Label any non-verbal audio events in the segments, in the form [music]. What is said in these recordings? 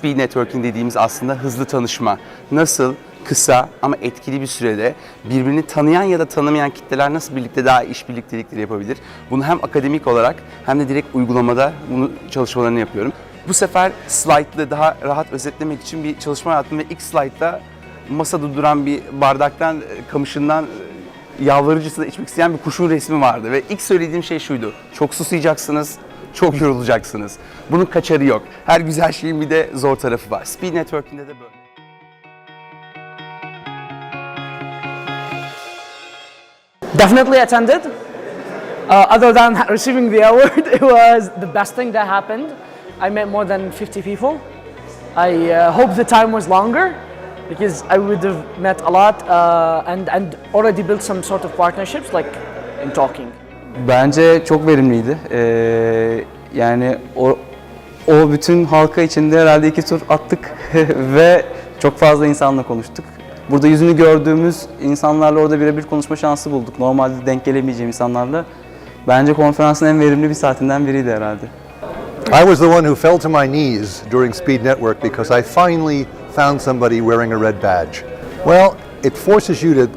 speed networking dediğimiz aslında hızlı tanışma. Nasıl kısa ama etkili bir sürede birbirini tanıyan ya da tanımayan kitleler nasıl birlikte daha iş birliktelikleri yapabilir? Bunu hem akademik olarak hem de direkt uygulamada bunu çalışmalarını yapıyorum. Bu sefer slide'lı daha rahat özetlemek için bir çalışma yaptım ve ilk slide'da masada duran bir bardaktan, e, kamışından e, yalvarıcısına içmek isteyen bir kuşun resmi vardı ve ilk söylediğim şey şuydu. Çok susayacaksınız, çok yorulacaksınız. Bunun kaçarı yok. Her güzel şeyin bir de zor tarafı var. Speed networking'de de böyle. Definitely attended. Uh, other than [laughs] receiving the award, it was the best thing that happened. I met more than 50 people. I uh, hope the time was longer because I would have met a lot uh, and, and already built some sort of partnerships like in talking. Bence çok verimliydi. Ee, yani o, o bütün halka içinde herhalde iki tur attık [laughs] ve çok fazla insanla konuştuk. Burada yüzünü gördüğümüz insanlarla orada birebir konuşma şansı bulduk. Normalde denk gelemeyeceğim insanlarla. Bence konferansın en verimli bir saatinden biriydi herhalde. I was the one who fell to my knees during Speed Network because I finally found somebody wearing a red badge. Well, it forces you to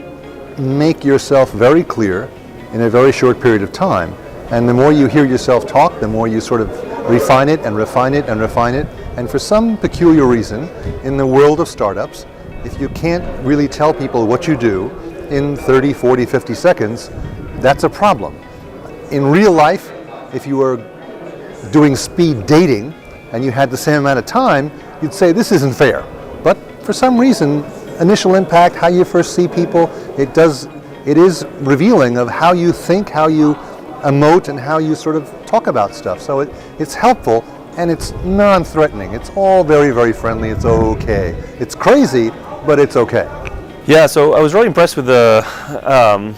make yourself very clear in a very short period of time. And the more you hear yourself talk, the more you sort of refine it and refine it and refine it. And for some peculiar reason, in the world of startups, if you can't really tell people what you do in 30, 40, 50 seconds, that's a problem. In real life, if you were doing speed dating and you had the same amount of time, you'd say this isn't fair. But for some reason, initial impact, how you first see people, it does it is revealing of how you think, how you emote and how you sort of talk about stuff. So it, it's helpful and it's non-threatening. It's all very very friendly. It's okay. It's crazy, but it's okay. Yeah, so I was really impressed with the um,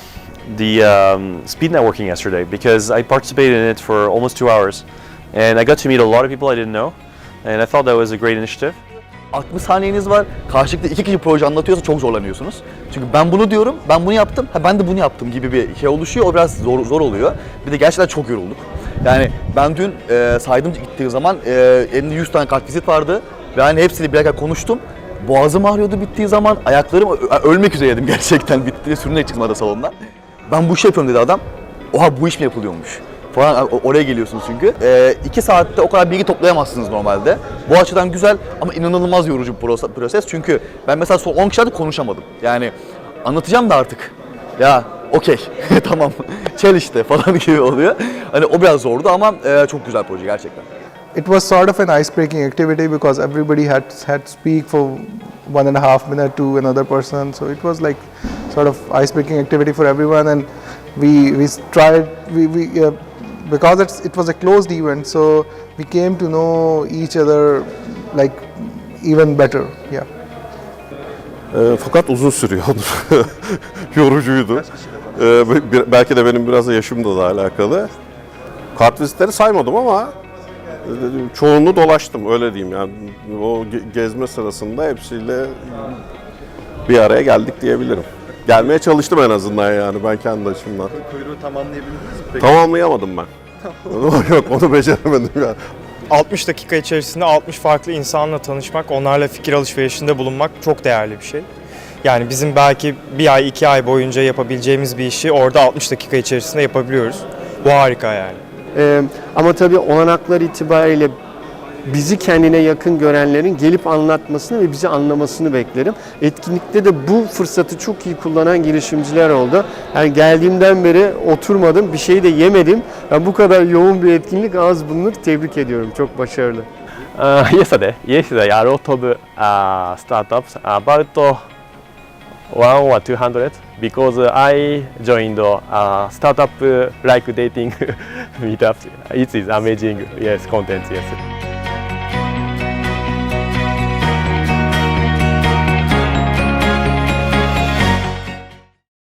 the um, speed networking yesterday because I participated in it for almost two hours, and I got to meet a lot of people I didn't know, and I thought that was a great initiative. 60 saniyeniz var. Karşılıklı iki kişi proje anlatıyorsa çok zorlanıyorsunuz. Çünkü ben bunu diyorum, ben bunu yaptım, ha ben de bunu yaptım gibi bir şey oluşuyor. O biraz zor, zor oluyor. Bir de gerçekten çok yorulduk. Yani ben dün e, saydım gittiği zaman e, elimde 100 tane kartvizit vardı. Ve hani hepsiyle birer konuştum. Boğazım ağrıyordu bittiği zaman. Ayaklarım ölmek üzereydim [laughs] gerçekten bitti. Sürünerek çıktım da salondan. Ben bu işi yapıyorum dedi adam. Oha bu iş mi yapılıyormuş? Falan oraya geliyorsunuz çünkü. Ee, iki saatte o kadar bilgi toplayamazsınız normalde. Bu açıdan güzel ama inanılmaz yorucu bir proses-. Çünkü ben mesela son 10 kişilerde konuşamadım. Yani anlatacağım da artık. Ya okey [laughs] tamam çel işte falan [laughs] gibi oluyor. Hani o biraz zordu ama e, çok güzel proje gerçekten. it was sort of an ice-breaking activity because everybody had had speak for one and a half minute to another person. So it was like sort of ice-breaking activity for everyone, and we we tried we we. Uh, because it's, it was a closed event, so we came to know each other like even better. Yeah. E, fakat uzun sürüyordu. [laughs] Yorucuydu. E, be- belki de benim biraz da yaşımla da alakalı. Kartvizitleri saymadım ama e, çoğunu dolaştım öyle diyeyim yani. O ge- gezme sırasında hepsiyle bir araya geldik diyebilirim. Gelmeye çalıştım en azından yani ben kendi açımdan. Kuyruğu tamamlayabildiniz mi peki? Tamamlayamadım ben. [laughs] Yok onu beceremedim yani. 60 dakika içerisinde 60 farklı insanla tanışmak, onlarla fikir alışverişinde bulunmak çok değerli bir şey. Yani bizim belki bir ay, iki ay boyunca yapabileceğimiz bir işi orada 60 dakika içerisinde yapabiliyoruz. Bu harika yani. Ee, ama tabii olanaklar itibariyle bizi kendine yakın görenlerin gelip anlatmasını ve bizi anlamasını beklerim. Etkinlikte de bu fırsatı çok iyi kullanan girişimciler oldu. Yani geldiğimden beri oturmadım, bir şey de yemedim. Yani bu kadar yoğun bir etkinlik az bulunur. Tebrik ediyorum. Çok başarılı. Uh, yesterday, yesterday a lot of uh, startups, about one or two hundred, because I joined uh, startup uh, like dating [laughs] meetups. It is amazing, yes, content, yes.